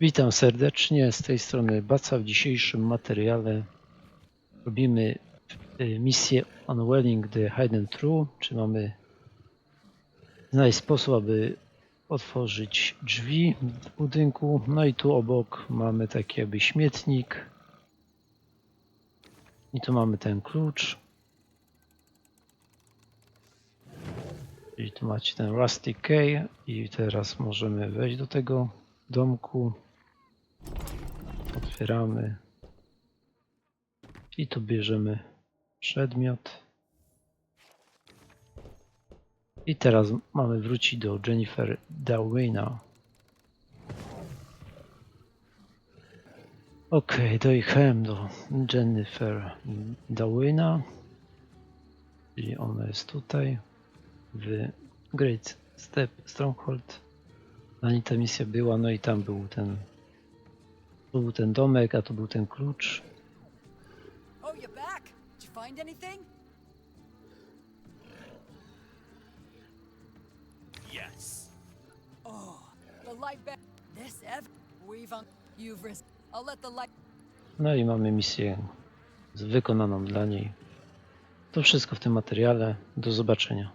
Witam serdecznie, z tej strony Baca. W dzisiejszym materiale robimy y, misję Unwelling the Hidden True, czy mamy znaleźć sposób, aby otworzyć drzwi w budynku. No i tu obok mamy taki jakby śmietnik. I tu mamy ten klucz. I tu macie ten Rusty Key i teraz możemy wejść do tego domku. Otwieramy. I tu bierzemy przedmiot. I teraz mamy wrócić do Jennifer Dawina. Okej, dojechałem do Jennifer Dawina. Czyli ona jest tutaj w Great Step Stronghold. Na niej ta misja była, no i tam był ten tu był ten domek, a tu był ten klucz. Oh, you're back? Did you find anything? Yes. Oh, the light back. This Ev. We've un. You've risked. I'll let the light. No i mamy misję z- wykonaną dla niej. To wszystko w tym materiale. Do zobaczenia.